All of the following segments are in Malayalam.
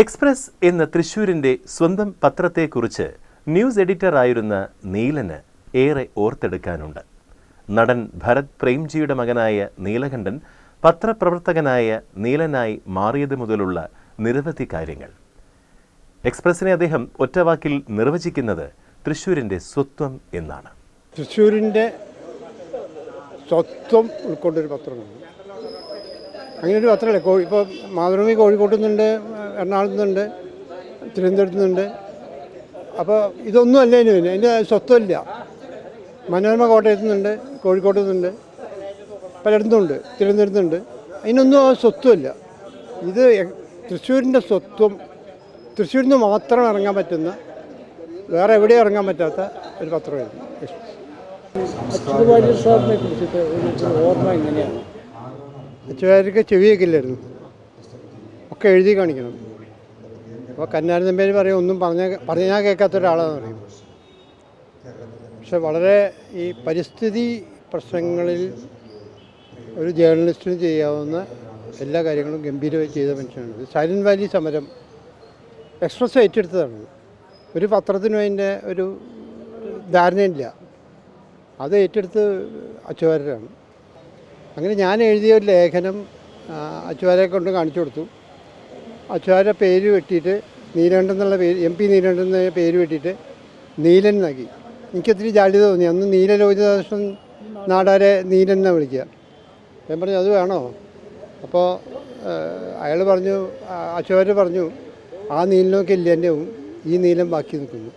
എക്സ്പ്രസ് എന്ന തൃശൂരിന്റെ സ്വന്തം പത്രത്തെക്കുറിച്ച് ന്യൂസ് എഡിറ്റർ ആയിരുന്ന നീലന് ഏറെ ഓർത്തെടുക്കാനുണ്ട്. നടൻ ഭരത് പ്രേംജിയുടെ മകനായ നീലകണ്ഠൻ പത്രപ്രവർത്തകനായ നീലനായി മാറിയത് മുതലുള്ള നിരവധി കാര്യങ്ങൾ. എക്സ്പ്രസിനെ അദ്ദേഹം ഒറ്റവാക്കിൽ നിർവചിക്കുന്നത് തൃശൂരിന്റെ സ്വത്വം എന്നാണ്. തൃശ്ശൂരിന്റെ സ്വത്വം ഉൾക്കൊണ്ടൊരു പത്രമാണ്. അങ്ങനെ ഒരു പത്രമല്ലേ ഇപ്പോൾ മാതൃഭൂമി കോഴിക്കോട്ട് നിന്നുണ്ട് എറണാകുളത്ത് നിന്നുണ്ട് തിരുവനന്തപുരത്ത് നിന്നുണ്ട് അപ്പോൾ ഇതൊന്നും അല്ല ഇതിന് പിന്നെ എന്റെ സ്വത്വമില്ല മനോരമ കോട്ടയത്ത് നിന്നുണ്ട് കോഴിക്കോട്ട് നിന്നുണ്ട് പലയിടത്തുമുണ്ട് തിരുവനന്തപുരത്തുണ്ട് അതിനൊന്നും ആ സ്വത്വമില്ല ഇത് തൃശ്ശൂരിന്റെ സ്വത്വം തൃശ്ശൂരിൽ നിന്ന് മാത്രം ഇറങ്ങാൻ പറ്റുന്ന വേറെ എവിടെയും ഇറങ്ങാൻ പറ്റാത്ത ഒരു പത്രമായിരുന്നു. അച്യുത് വാര്യർ സാറിനെ കുറിച്ചിട്ട് ഓർമ്മ എങ്ങനെയാണ്? ചെവിയൊക്കെ ഇല്ലായിരുന്നു. ഒക്കെ എഴുതി കാണിക്കണം. അപ്പോൾ കന്നാരൻ തമ്പേര് പറയും ഒന്നും പറഞ്ഞ പറഞ്ഞാൽ കേൾക്കാത്ത ഒരാളാന്ന് പറയും. പക്ഷെ വളരെ ഈ പരിസ്ഥിതി പ്രശ്നങ്ങളിൽ ഒരു ജേർണലിസ്റ്റിന് ചെയ്യാവുന്ന എല്ലാ കാര്യങ്ങളും ഗംഭീരമായി ചെയ്ത മനുഷ്യനാണ്. സൈലന്റ് വാലി സമരം എക്സ്പ്രസ് ഏറ്റെടുത്തതാണ്. ഒരു പത്രത്തിനും അതിന്റെ ഒരു ധാരണയില്ല. അത് ഏറ്റെടുത്ത് അച്ചുവാരരാണ് അങ്ങനെ ഞാൻ എഴുതിയ ഒരു ലേഖനം അച്ചുവാരെ കൊണ്ട് കാണിച്ചു കൊടുത്തു. അച്ചുവാരെ പേര് വെട്ടിയിട്ട് നീലകണ്ഠൻ എന്നുള്ള പേര് എം പി നീലകണ്ഠൻ എന്ന പേര് വെട്ടിയിട്ട് നീലൻ നൽകി എനിക്കൊത്തിരി ജാള്യത തോന്നി. അന്ന് നീല ലോഹിതദാസൻ നാടാരെ നീലൻ എന്നാണ് വിളിക്കുക. ഞാൻ പറഞ്ഞു അത് വേണോ? അപ്പോൾ അയാൾ പറഞ്ഞു അച്ചുവാര് പറഞ്ഞു ആ നീലിനൊക്കെ ഇല്ല എന്റെ ഈ നീലം ബാക്കി നിൽക്കുന്നു.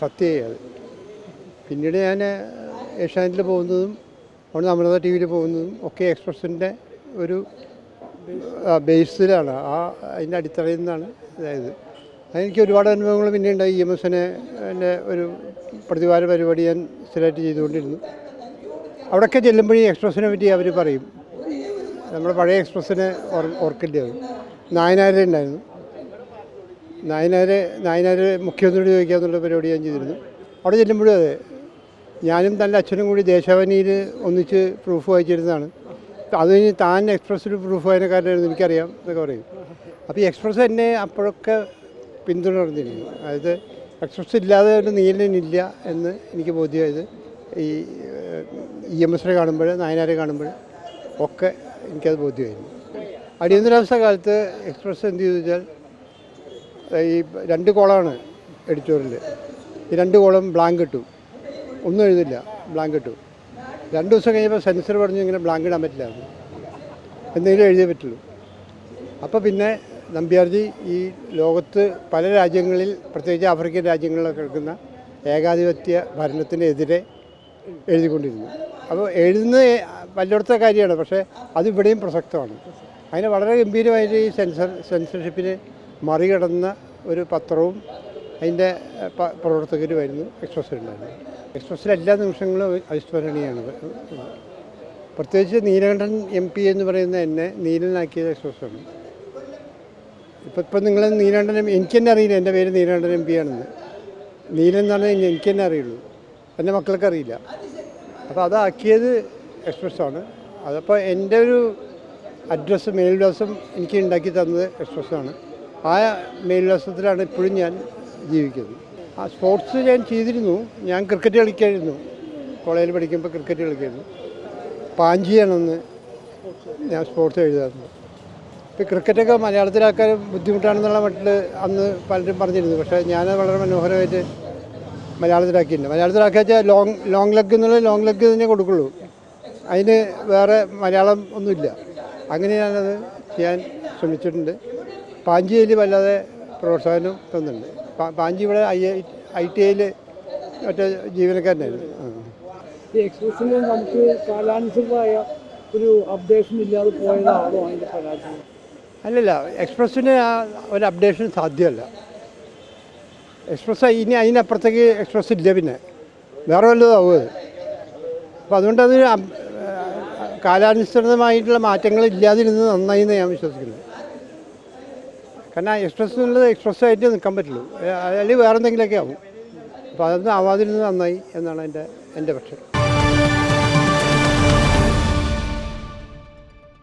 സത്യമായി പിന്നീട് ഞാൻ ഏഷ്യാനെറ്റിൽ പോകുന്നതും അവിടെ അമൃത ടി വിയിൽ പോകുന്നതും ഒക്കെ എക്സ്പ്രസിന്റെ ഒരു ബേസിലാണ്. ആ അതിന്റെ അടിത്തറയിൽ നിന്നാണ് അതായത്. അതെനിക്ക് ഒരുപാട് അനുഭവങ്ങൾ പിന്നെ ഉണ്ടായി. ഇ എം എസിനെ എന്റെ ഒരു പ്രതിവാര പരിപാടി ഞാൻ സ്ഥിരമായിട്ട് ചെയ്തുകൊണ്ടിരുന്നു. അവിടെയൊക്കെ ചെല്ലുമ്പോഴേ എക്സ്പ്രസിനെ പറ്റി അവർ പറയും. നമ്മുടെ പഴയ എക്സ്പ്രസ്സിനെ ഓർ ഓർക്കേണ്ടി അത് നായനാരെ ഉണ്ടായിരുന്നു. നായനാരെ നായനാരെ മുഖ്യമന്ത്രിയോട് ചോദിക്കാന്നുള്ള പരിപാടി ഞാൻ ചെയ്തിരുന്നു. അവിടെ ചെല്ലുമ്പോഴും അതെ. ഞാനും തന്റെ അച്ഛനും കൂടി ദേശാവനിയിൽ ഒന്നിച്ച് പ്രൂഫ് വായിച്ചിരുന്നതാണ്. അത് കഴിഞ്ഞ് താൻ എക്സ്പ്രസ്സിൽ പ്രൂഫ് വായനക്കാരനായിരുന്നു എനിക്കറിയാം എന്നൊക്കെ പറയും. അപ്പോൾ ഈ എക്സ്പ്രസ് എന്നെ അപ്പോഴൊക്കെ പിന്തുടർന്നിരുന്നു. അതായത് എക്സ്പ്രസ് ഇല്ലാതെ ഒരു നീലനില്ല എന്ന് എനിക്ക് ബോധ്യമായത് ഈ ഇ എം എസിനെ കാണുമ്പോൾ നായനാരെ കാണുമ്പോൾ ഒക്കെ എനിക്കത് ബോധ്യമായിരുന്നു. അടിയന്തരാവസ്ഥ കാലത്ത് എക്സ്പ്രസ് എന്ത് ചെയ്തു വെച്ചാൽ ഈ രണ്ട് കോളമാണ് എഡിറ്റോറിയൽ ഈ രണ്ട് കോളം ബ്ലാങ്ക് ഇട്ടു. ഒന്നും എഴുതില്ല ബ്ലാങ്ക് ഇട്ടു. രണ്ട് ദിവസം കഴിഞ്ഞപ്പോൾ സെൻസർ പറഞ്ഞു ഇങ്ങനെ ബ്ലാങ്ക് ഇടാൻ പറ്റില്ല എന്തെങ്കിലും എഴുതിയേ പറ്റുള്ളൂ. അപ്പോൾ പിന്നെ നമ്പ്യാർജി ഈ ലോകത്ത് പല രാജ്യങ്ങളിൽ പ്രത്യേകിച്ച് ആഫ്രിക്കൻ രാജ്യങ്ങളിലൊക്കെ എടുക്കുന്ന ഏകാധിപത്യ ഭരണത്തിനെതിരെ എഴുതിക്കൊണ്ടിരുന്നു. അപ്പോൾ എഴുതുന്നത് വല്ലയിടത്തെ കാര്യമാണ് പക്ഷേ അത് ഇവിടെയും പ്രസക്തമാണ്. അതിന് വളരെ ഗംഭീരമായിട്ട് ഈ സെൻസർ സെൻസർഷിപ്പിനെ മറികടന്ന ഒരു പത്രവും അതിന്റെ പ്രവർത്തകരുമായിരുന്നു എക്സ്പ്രസ്സിലുണ്ടായിരുന്നു. എക്സ്പ്രസ്സിലെ എല്ലാ നിമിഷങ്ങളും അവിസ്മരണീയമാണ് പ്രത്യേകിച്ച് നീലകണ്ഠൻ എം പി എന്ന് പറയുന്ന എന്നെ നീലനാക്കിയത് എക്സ്പ്രസ്സാണ്. ഇപ്പം ഇപ്പം നിങ്ങൾ നീലകണ്ഠൻ എനിക്ക് തന്നെ അറിയില്ല എന്റെ പേര് നീലകണ്ഠൻ എം പി ആണെന്ന്. നീലൻ എന്ന് പറഞ്ഞാൽ എനിക്ക് തന്നെ അറിയുള്ളൂ. എന്റെ മക്കൾക്ക് അറിയില്ല. അപ്പോൾ അതാക്കിയത് എക്സ്പ്രസ്സാണ്. അതപ്പോൾ എന്റെ ഒരു അഡ്രസ്സ് മേൽവിലാസം എനിക്ക് ഉണ്ടാക്കി തന്നത് എക്സ്പ്രസ്സാണ്. ആ മേൽവിലാസത്തിലാണ് ഇപ്പോഴും ഞാൻ ജീവിക്കുന്നത് ആ സ്പോർട്സ് ഞാൻ ചെയ്തിരുന്നു. ഞാൻ ക്രിക്കറ്റ് കളിക്കായിരുന്നു. കോളേജിൽ പഠിക്കുമ്പോൾ ക്രിക്കറ്റ് കളിക്കായിരുന്നു. പാഞ്ചിയാണെന്ന് ഞാൻ സ്പോർട്സ് എഴുതാറുണ്ട്. ഇപ്പോൾ ക്രിക്കറ്റൊക്കെ മലയാളത്തിലാക്കാൻ ബുദ്ധിമുട്ടാണെന്നുള്ള മട്ടിൽ അന്ന് പലരും പറഞ്ഞിരുന്നു. പക്ഷേ ഞാൻ വളരെ മനോഹരമായിട്ട് മലയാളത്തിലാക്കിയിട്ടുണ്ട്. മലയാളത്തിലാക്കിയ വെച്ചാൽ ലോങ് ലോങ് ലെഗ് എന്നുള്ള ലോങ് ലെഗ് തന്നെ കൊടുക്കുള്ളൂ. അതിന് വേറെ മലയാളം ഒന്നുമില്ല. അങ്ങനെ ഞാനത് ചെയ്യാൻ ശ്രമിച്ചിട്ടുണ്ട്. പാഞ്ചിയിൽ വല്ലാതെ പ്രോത്സാഹനം തന്നിട്ടുണ്ട്. പാ- പാഞ്ചി ഇവിടെ ഐ ഐ ടി ഐയിൽ മറ്റേ ജീവനക്കാരനായിരുന്നു. ഈ എക്സ്പ്രസ്സിൽ നമുക്ക് കാലാനുസൃതമായ ഒരു അപ്ഡേഷൻ ഇല്ലാതെ പോയതാണോ അതിന്റെ പരാജയം? അല്ലല്ല എക്സ്പ്രസ്സിന് ആ ഒരു അപ്ഡേഷൻ സാധ്യമല്ല. എക്സ്പ്രസ് ഇനി അതിനപ്പുറത്തേക്ക് എക്സ്പ്രസ് ഇല്ല പിന്നെ. വേറെ വല്ലതാവുമത് അപ്പം അപ്പോൾ അതുകൊണ്ട് അത് കാലാനുസൃതമായിട്ടുള്ള മാറ്റങ്ങൾ ഇല്ലാതിരുന്നത് നന്നായി എന്ന് ഞാൻ വിശ്വസിക്കുന്നത് കാരണം എക്സ്പ്രസ് എന്നുള്ളത് എക്സ്പ്രസ് ആയിട്ട് നിൽക്കാൻ പറ്റുള്ളൂ അല്ലെങ്കിൽ വേറെ എന്തെങ്കിലുമൊക്കെ ആവും. അപ്പോൾ അതൊന്നും ആവാതിരുന്നത് നന്നായി എന്നാണ് എന്റെ എന്റെ പക്ഷം.